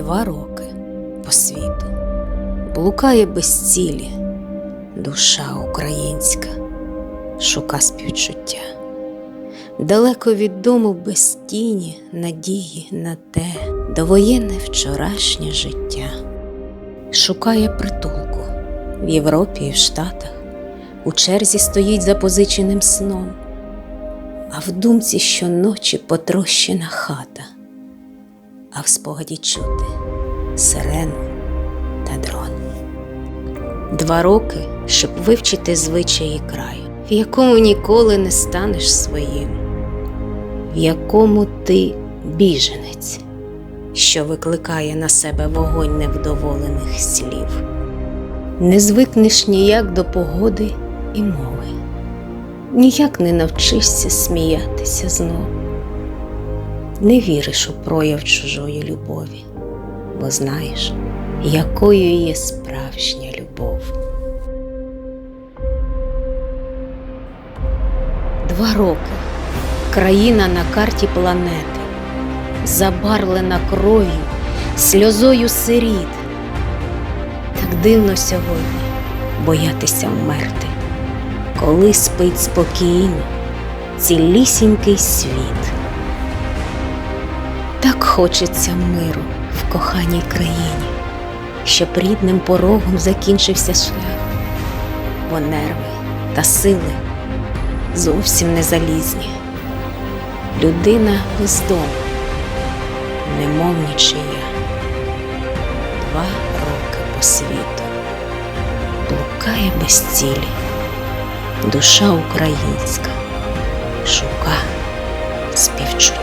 Два роки по світу блукає без цілі душа українська, шука співчуття. Далеко від дому без тіні надії на те довоєнне вчорашнє життя. Шукає притулку в Європі і в Штатах, у черзі стоїть запозиченим сном, а в думці щоночі потрощена хата, а в спогаді чути сирену та дрон. Два роки, щоб вивчити звичаї краю, в якому ніколи не станеш своїм, в якому ти біженець, що викликає на себе вогонь невдоволених слів. Не звикнеш ніяк до погоди і мови, ніяк не навчишся сміятися знов. Не віриш у прояв чужої любові, бо знаєш, якою є справжня любов. Два роки країна на карті планети, забарвлена кров'ю, сльозою сиріт. Так дивно сьогодні боятися вмерти, коли спить спокійно цілісінький світ. Так хочеться миру в коханій країні, щоб рідним порогом закінчився шлях, бо нерви та сили зовсім не залізні. Людина бездомна, немов нічия. Два роки по світу блукає без цілі, душа українська, шука співчуття.